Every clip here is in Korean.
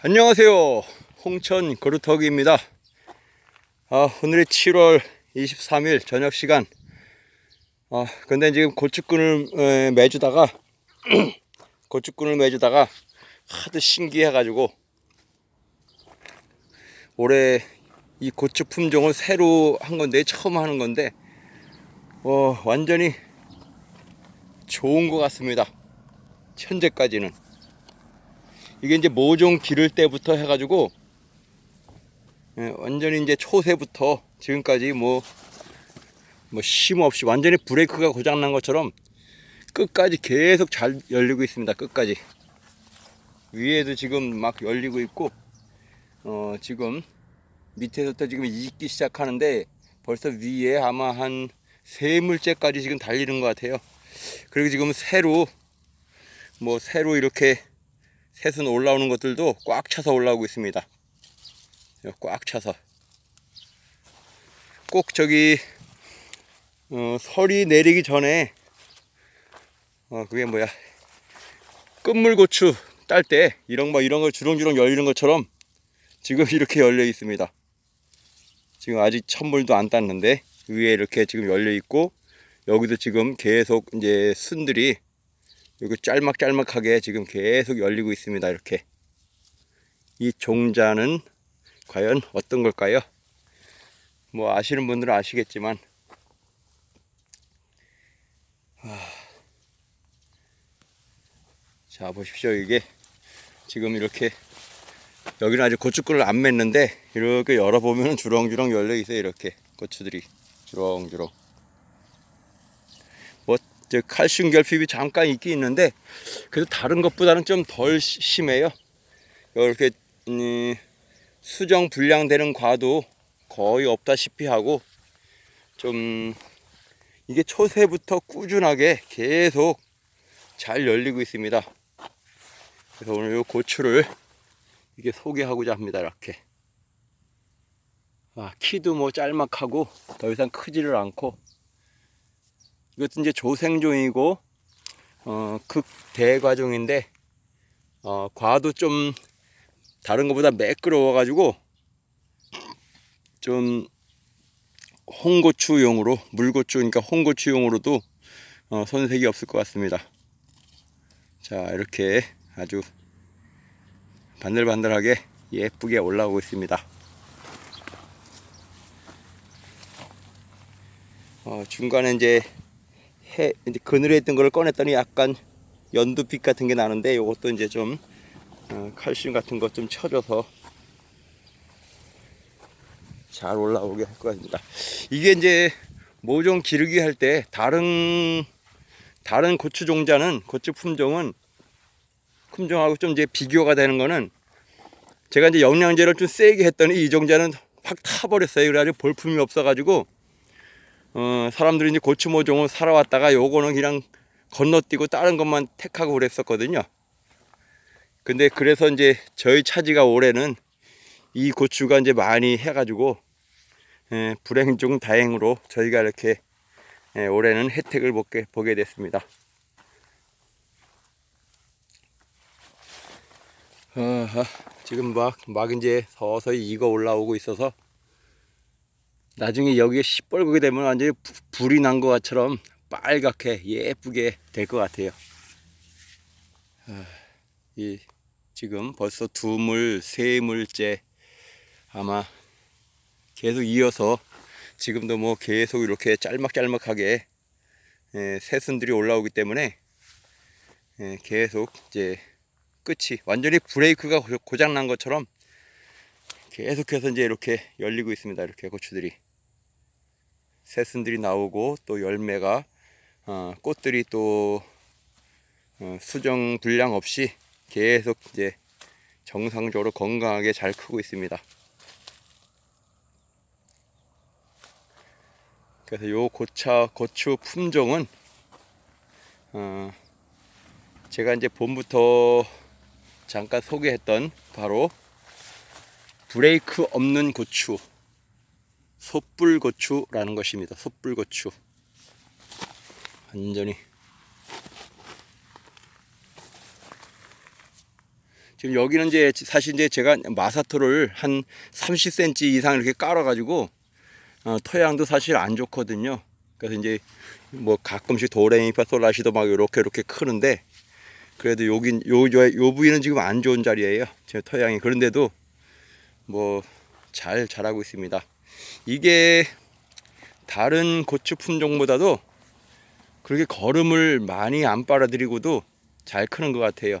안녕하세요. 홍천 거루터기입니다. 아, 오늘이 7월 23일 저녁 시간. 아, 근데 지금 에, 매주다가 고추끈을 매주다가 하도 신기해 가지고 올해 이 고추 품종을 새로 한 건데 처음 하는 건데 어, 완전히 좋은 것 같습니다. 현재까지는. 이게 이제 모종 기를 때부터 해가지고 예, 완전히 이제 초세부터 지금까지 뭐, 뭐, 쉼 없이 완전히 브레이크가 고장난 것처럼 끝까지 계속 잘 열리고 있습니다. 끝까지. 위에도 지금 막 열리고 있고, 어, 지금 밑에서부터 지금 익기 시작하는데 벌써 위에 아마 한 세 물째까지 지금 달리는 것 같아요. 그리고 지금 새로, 뭐, 새로 이렇게 새순 올라오는 것들도 꽉 차서 올라오고 있습니다. 꽉 차서. 꼭 저기, 어, 설이 내리기 전에, 어, 그게 뭐야. 끝물고추 딸 때, 이런 뭐, 이런 거 주렁주렁 열리는 것처럼 지금 이렇게 열려 있습니다. 지금 아직 천물도 안 땄는데, 위에 이렇게 지금 열려 있고, 여기도 지금 계속 이제 순들이 여기 짤막짤막하게 지금 계속 열리고 있습니다. 이렇게. 이 종자는 과연 어떤 걸까요? 뭐 아시는 분들은 아시겠지만 아. 자 보십시오 이게 지금 이렇게 여기는 아직 고춧가루를 안 맸는데 이렇게 열어보면 주렁주렁 열려 있어요 이렇게 고추들이 주렁주렁 저 칼슘 결핍이 잠깐 있긴 있는데 그래도 다른 것보다는 좀 덜 심해요. 이렇게 음, 수정 불량되는 과도 거의 없다시피 하고 좀 이게 초세부터 꾸준하게 계속 잘 열리고 있습니다. 그래서 오늘 이 고추를 이게 소개하고자 합니다. 이렇게 아, 키도 뭐 짤막하고 더 이상 크지를 않고 이것도 이제 조생종이고 어, 극대과종인데 어, 과도 좀 다른 것보다 매끄러워 가지고 좀 홍고추용으로 물고추 그러니까 홍고추용으로도 어, 손색이 없을 것 같습니다. 자 이렇게 아주 반들반들하게 예쁘게 올라오고 있습니다. 어, 중간에 이제 해 이제 그늘에 있던 걸 꺼냈더니 약간 연두빛 같은 게 나는데 이것도 이제 좀 어, 칼슘 같은 것 좀 쳐줘서 잘 올라오게 할것 같습니다. 이게 이제 모종 기르기 할 때 다른 다른 고추 종자는 고추 품종은 품종하고 좀 이제 비교가 되는 거는 제가 이제 영양제를 좀 세게 했더니 이 종자는 확 타버렸어요. 그래가지고 볼품이 없어가지고 어, 사람들이 이제 고추 모종을 살아왔다가 요거는 그냥 건너뛰고 다른 것만 택하고 그랬었거든요. 근데 그래서 이제 저희 차지가 올해는 이 고추가 이제 많이 해가지고 예, 불행 중 다행으로 저희가 이렇게 예, 올해는 혜택을 보게, 보게 됐습니다. 어허, 지금 막, 막 이제 서서히 익어 올라오고 있어서 나중에 여기에 시뻘겋게 되면 완전히 부- 불이 난 것처럼 빨갛게 예쁘게 될 것 같아요. 아, 이 지금 벌써 두 물, 세 물째 아마 계속 이어서 지금도 뭐 계속 이렇게 짤막짤막하게 예, 새순들이 올라오기 때문에 예, 계속 이제 끝이 완전히 브레이크가 고- 고장 난 것처럼 계속해서 이제 이렇게 열리고 있습니다. 이렇게 고추들이. 새순들이 나오고 또 열매가 어, 꽃들이 또 어, 수정 불량 없이 계속 이제 정상적으로 건강하게 잘 크고 있습니다. 그래서 요 고차 고추 품종은 어, 제가 이제 봄부터 잠깐 소개했던 바로 브레이크 없는 고추 솥불고추라는 것입니다. 솥불고추. 완전히 지금 여기는 이제 사실 이제 제가 마사토를 한 30cm 이상 이렇게 깔아가지고 어, 토양도 사실 안 좋거든요. 그래서 이제 뭐 가끔씩 도레미파 솔라시도 막 이렇게 이렇게 크는데 그래도 여긴 요, 요, 요 부위는 지금 안 좋은 자리예요. 제 토양이 그런데도 뭐 잘 자라고 있습니다. 이게 다른 고추 품종보다도 그렇게 거름을 많이 안 빨아들이고도 잘 크는 것 같아요.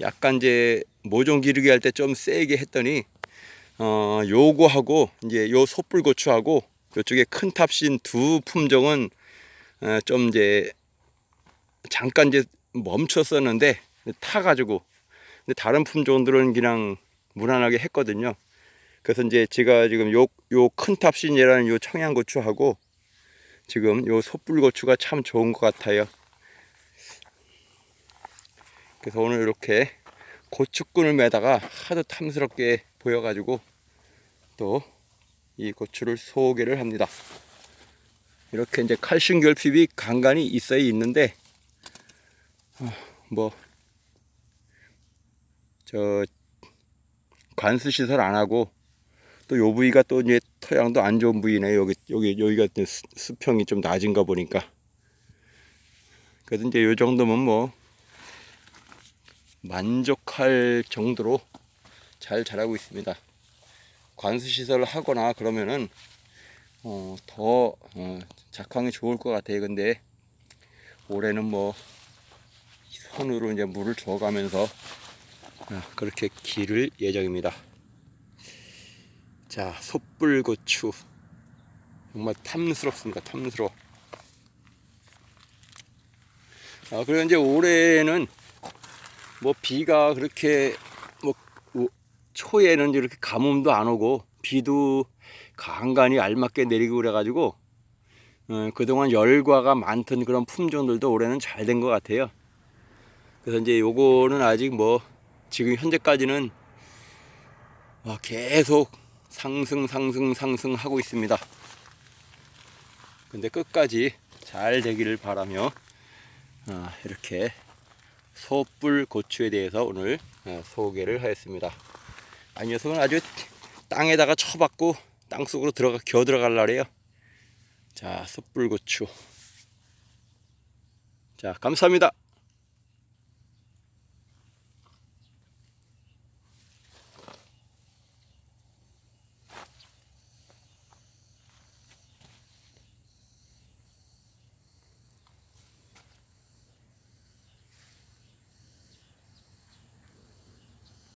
약간 이제 모종 기르기 할 때 좀 세게 했더니 어 요거하고 이제 요 솥불고추하고 요쪽에 큰 탑신 두 품종은 어, 좀 이제 잠깐 이제 멈췄었는데 타가지고 근데 다른 품종들은 그냥 무난하게 했거든요. 그래서 이제 제가 지금 요 요 큰 탑신이라는 요 청양고추하고 지금 요 솥불고추가 참 좋은 것 같아요. 그래서 오늘 이렇게 고추꾼을 매다가 하도 탐스럽게 보여가지고 또 이 고추를 소개를 합니다. 이렇게 이제 칼슘 결핍이 간간히 있어야 있는데 어, 뭐저 관수 시설 안 하고 또 요 부위가 또 이제 토양도 안 좋은 부위네 여기 여기 여기가 수평이 좀 낮은가 보니까 그래도 이제 요 정도면 뭐 만족할 정도로 잘 자라고 있습니다. 관수 시설을 하거나 그러면은 어, 더 어, 작황이 좋을 것 같아요. 근데 올해는 뭐 손으로 이제 물을 줘가면서 아, 그렇게 기를 예정입니다. 자, 솥불고추 정말 탐스럽습니다. 탐스러워. 아, 그리고 이제 올해는 뭐 비가 그렇게 뭐 우- 초에는 이렇게 가뭄도 안 오고 비도 간간히 알맞게 내리고 그래가지고 어, 그동안 열과가 많던 그런 품종들도 올해는 잘 된 것 같아요. 그래서 이제 요거는 아직 뭐 지금 현재까지는 와, 계속 상승 상승 상승 하고 있습니다. 근데 끝까지 잘 되기를 바라며 아, 이렇게 소뿔 고추에 대해서 오늘 어, 소개를 하였습니다. 아, 이 녀석은 아주 땅에다가 쳐박고 땅 속으로 들어가 겨 들어갈라래요. 자, 숯불 고추. 자, 감사합니다.